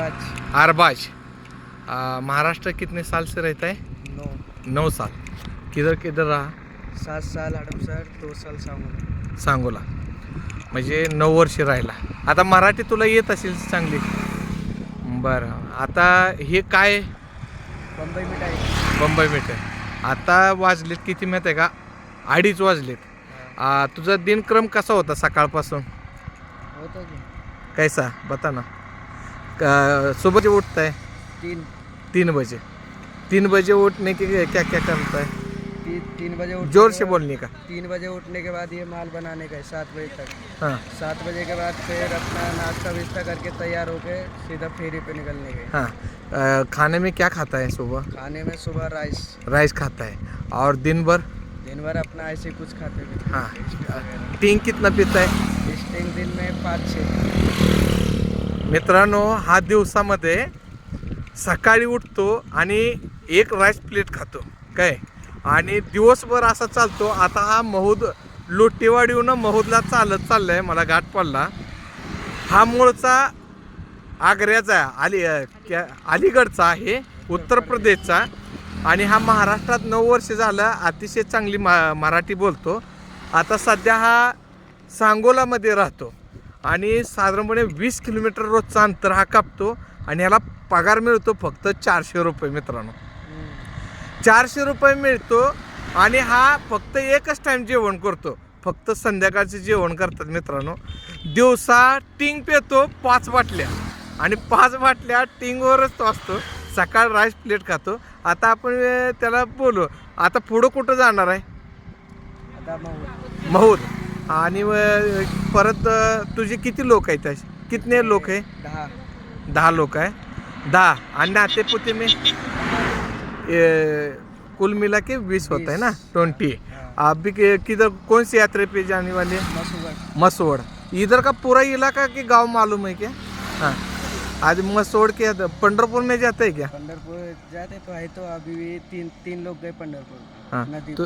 अरबाज अरबाज आ, महाराष्ट्र कितने साल से रहता है? नौ. नौ साल. किधर किधर रहा? सात साल हडपसर दो साल सांगून सांगोला. म्हणजे नऊ वर्ष राहिला. आता मराठी तुला येत असेल चांगली. बरं. आता हे काय? बंबई मिठाई. बंबई मिठ आता वाजलेत किती माहीत आहे का? अडीच वाजलेत. तुझा दिनक्रम कसा होता सकाळपासून? होतं की. कैसा? बता ना. सुबह जो उठता है तीन. तीन बजे. तीन बजे उठने के क्या क्या करता है ती, तीन बजे उठने ज़ोर से बोलने का। तीन बजे उठने के बाद ये माल बनाने का है सात बजे तक। हाँ। सात बजे के बाद फिर अपना नाश्ता विस्ता करके तैयार होके सीधा फेरी पे निकलने के। हाँ। अ, खाने में क्या खाता है सुबह? खाने में सुबह राइस। राइस खाता है। और दिन भर? दिन भर अपना ऐसे कुछ खाते पीते हाँ। टिंग कितना पीता है? इस स्टिंग दिन में पाँच छः मित्रांनो हा दिवसामध्ये सकाळी उठतो आणि एक राईस प्लेट खातो. काय? आणि दिवसभर असा चालतो. आता हा महूद लोटेवाडीहून महूदला चालत चाललं आहे मला गाठ पडला. हा मूळचा आग्र्याचा आहे, अली अलीगडचा आहे. उत्तर प्रदेशचा. आणि हा महाराष्ट्रात नऊ वर्ष झालं अतिशय चांगली मा मराठी बोलतो. आता सध्या हा सांगोलामध्ये राहतो. आणि साधारणपणे वीस किलोमीटर रोजचा अंतर हा कापतो आणि ह्याला पगार मिळतो फक्त चारशे रुपये मित्रांनो. चारशे रुपये मिळतो आणि हा फक्त एकच टाइम जेवण करतो. फक्त संध्याकाळचे जेवण करतात मित्रांनो. दिवसा टिंग पेतो पाच बाटल्या. आणि पाच बाटल्या टिंगवरच तो असतो. सकाळ राईस प्लेट खातो. आता आपण त्याला बोलू. आता पुढं कुठं जाणार आहे? महूद आणि परत तुझे किती लोक आहेत असे? कितने लोक आहे? दहा. दहा लोग है दहा. आणि नाते पुते में कुल मिला के बीस होता है ना? ट्वेंटी. आप भी कि- किधर कौन सी यात्रा पे जाने वाले हैं? मसोड़ इधर का पूरा इलाका के गांव मालूम है क्या? हाँ. आज मसोड़ के पंडरपुर में जाते हैं क्या? पंढरपुर जाते तो है तो अभी भी तीन तीन लोग गए पंढरपुर. हाँ. तो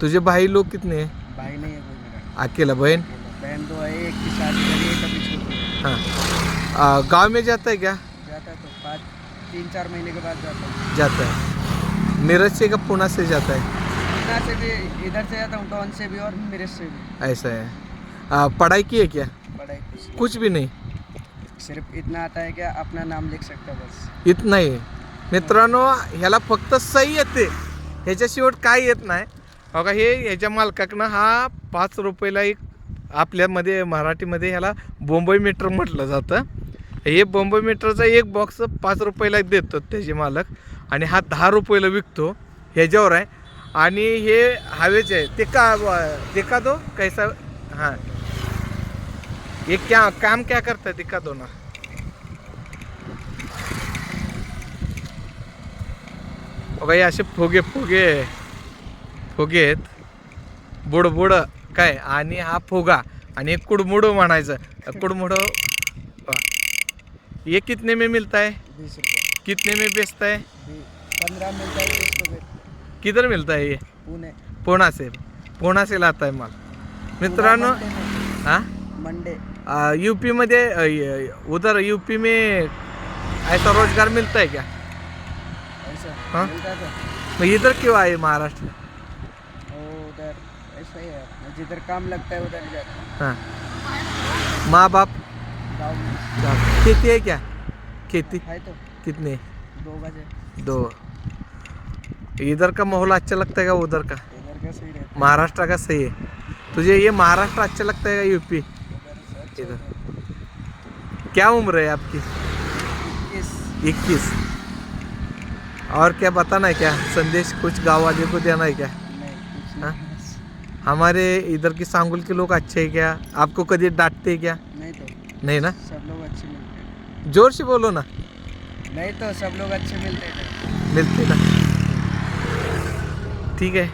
तुझे भाई लोग कितने हैं? भाई नहीं है अकेला बहन बहन दो है एक की शादी करी है कभी छोटी. हाँ. आ, गांव में जाता है क्या जाता है तो. पाँच तीन चार महीने के बाद जाता. हूँ जाता है मेरठ से का पुणे से जाता है इधर से भी इधर से जाता हूँ टाउन से भी और मेरे से भी. ऐसा है. आ, पढ़ाई की है क्या? पढ़ाई कुछ कुछ भी नहीं? सिर्फ इतना आता है क्या अपना नाम लिख सकता बस. येत नाही मित्रांनो ह्याला फक्त सही येते. ह्याच्या शेवट काय येत नाही. हो बघा हे ह्याच्या मालकाकडनं हा पाच रुपयाला एक आपल्यामध्ये मराठीमध्ये ह्याला बोंबई मीटर म्हटलं जातं. हे बोंबई मीटरचा एक बॉक्स पाच रुपयाला देतो त्याचे मालक. आणि हा दहा रुपयाला विकतो. ह्याच्यावर आहे. आणि हे हवेचे आहे. ते का ते का दो? कैसा? हां. ये क्या काम क्या करता ते का दो ना हो बघा हे असे फुगे फुगे. फुगे आहेत बुडबुड काय? आणि हा फुगा. आणि एक कुडमुडो म्हणायचं. कुडमुडो ये कितने में मिलता है बीस रुपये. कितने में बेचता है बी- पंद्रह मिलता है बीस रुपये. किधर मिलता है? ये पुणे. पुणा से. पुणा से लाता है माल मित्रांनो हाँ? मंडे. यूपी मध्ये उधर यूपी में ऐसा रोजगार मिलता है क्या? ऐसा. हाँ? इधर क्यों आए महाराष्ट्र? ऐसा ही है। जिधर काम लगता है उधर जाता हाँ। माँ बाप गाँव में। खेती है क्या? खेती? है तो। कितने? दो बजे। दो। इधर का माहौल अच्छा लगता है उधर का? इधर का सही रहता महाराष्ट्र का सही है। तुझे ये महाराष्ट्र अच्छा लगता है यूपी? से अच्छा इधर। क्या उम्र है आपकी? इक्कीस। और क्या बताना है क्या? संदेश कुछ गाँव वाले को देना है क्या? नहीं कुछ हाँ? हमारे इधर के सांगुल के लोग अच्छे है क्या? आपको कभी डांटते हैं क्या? नहीं तो। नहीं ना? सब लोग अच्छे मिलते हैं। ज़ोर से बोलो ना। नहीं तो सब लोग अच्छे मिलते हैं। मिलते ना। ठीक है।